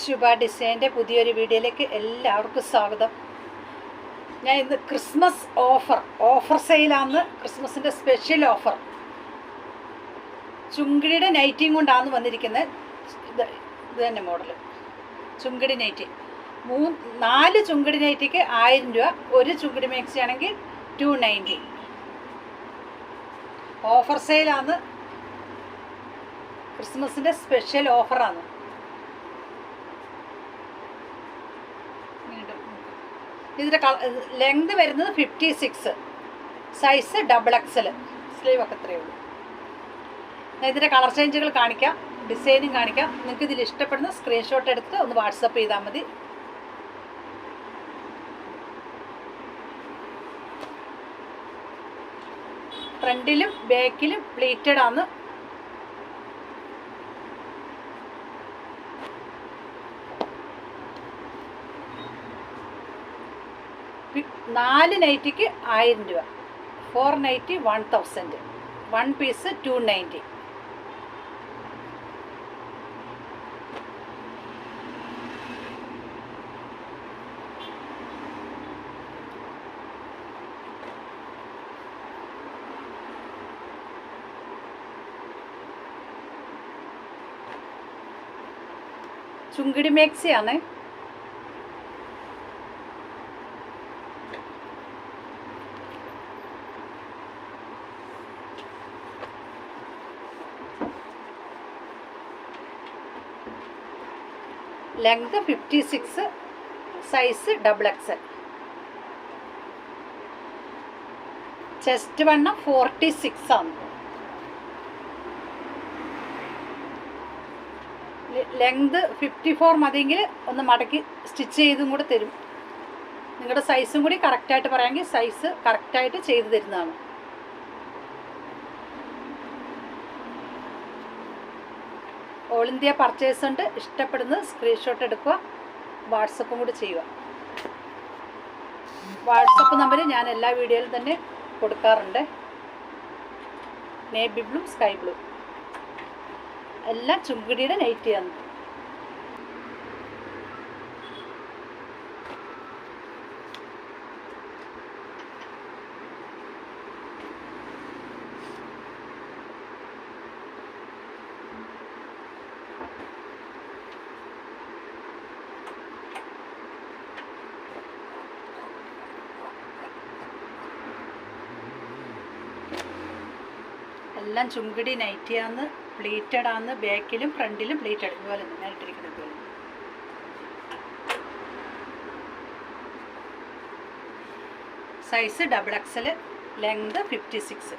ശുഭ ഡിസൈന്റെ പുതിയൊരു വീഡിയോയിലേക്ക് എല്ലാവർക്കും സ്വാഗതം. ഞാൻ ഇന്ന് ക്രിസ്മസ് ഓഫർ ഓഫർ സെയിലാന്ന് ക്രിസ്മസിന്റെ സ്പെഷ്യൽ ഓഫർ. ചുങ്കിടിയുടെ നൈറ്റിയും കൊണ്ടാണ് വന്നിരിക്കുന്നത്. ഇത് ഇത് തന്നെ മോഡൽ ചുങ്കിടി നൈറ്റി. മൂ നാല് ചുങ്കിടി നൈറ്റിക്ക് ആയിരം രൂപ ഒരു ചുങ്കിടി മാക്സി ആണെങ്കിൽ ടു നയന്റി ഓഫർ സെയിലാണ് ക്രിസ്മസിന്റെ സ്പെഷ്യൽ ഓഫറാണ്. ഇതിന്റെ ലെങ്ത് വരുന്നത് fifty six size double XL sleeve ഒക്കെ ഇത്രയേ ഉള്ളൂ. ഇതിന്റെ കളർ ചേഞ്ചുകൾ കാണിക്കാം. ഡിസൈനും കാണിക്കാം. നിങ്ങൾക്ക് ഇതിൽ ഇഷ്ടപ്പെടുന്ന സ്ക്രീൻഷോട്ട് എടുത്ത് ഒന്ന് വാട്സപ്പ് ചെയ്താൽ മതി. ഫ്രണ്ടിലും ബാക്കിലും പ്ലീറ്റഡ് ആണ്. നാല് നൈറ്റിക്ക് ആയിരം രൂപ. Four nighty one thousand one piece two ninety chungidi maxi length fifty six size double XL chest വണ്ണം ഫോർട്ടി സിക്സ് ആണ്. ലെങ്ത് ഫിഫ്റ്റി ഫോർ മതിയെങ്കിൽ ഒന്ന് മടക്കി സ്റ്റിച്ച് ചെയ്തും കൂടെ തരും. നിങ്ങളുടെ സൈസും കൂടി കറക്റ്റായിട്ട് പറയാമെങ്കിൽ സൈസ് കറക്റ്റായിട്ട് ചെയ്തു തരുന്നതാണ്. ഓൾ ഇന്ത്യ പർച്ചേസ് ഉണ്ട്. ഇഷ്ടപ്പെടുന്നത് സ്ക്രീൻഷോട്ട് എടുക്കുക. വാട്സപ്പും കൂടി ചെയ്യുക. വാട്സപ്പ് നമ്പർ ഞാൻ എല്ലാ വീഡിയോയിലും തന്നെ കൊടുക്കാറുണ്ട്. Navy blue sky blue. എല്ലാം നൈറ്റ് നൈറ്റിയാണ് എല്ലാം ചുങ്കിടി നൈറ്റിയാന്ന് പ്ലീറ്റഡ് ആണ് ബാക്കിലും ഫ്രണ്ടിലും പ്ലീറ്റഡ് ഇതുപോലെ തന്നെ ഇട്ടിരിക്കുന്നത് പോലെ. Size double XL length fifty six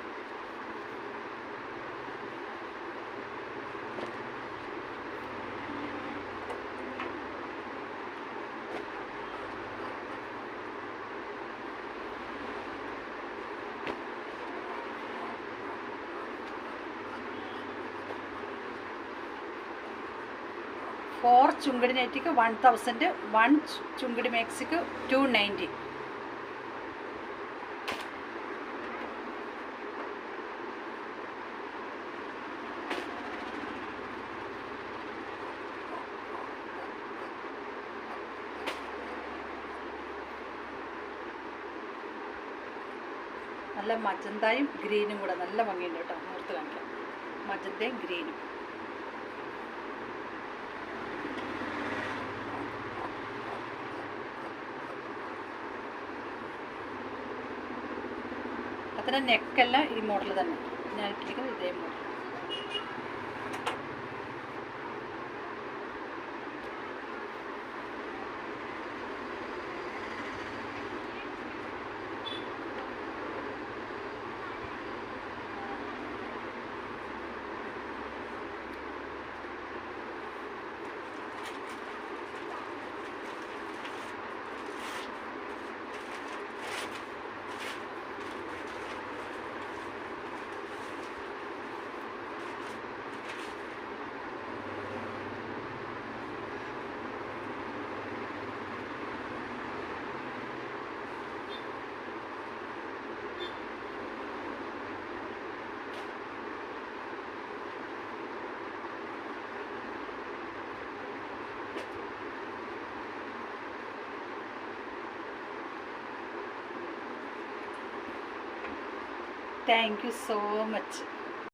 four chungidi നെറ്റിക്ക് one thousand one chungidi മേക്സിക്ക് ടു നയന്റി. നല്ല മജന്തയും ഗ്രീനും കൂടെ നല്ല ഭംഗിയുണ്ട് കേട്ടോ. നൂർത്ത് കാണിക്കാം. മജന്തയും ഗ്രീനും. അതിന്റെ നെക്കെല്ലാം ഈ മോഡൽ തന്നെ. ഞാൻ ഇട്ടിരിക്കുന്നത് ഇതേ model thank you so much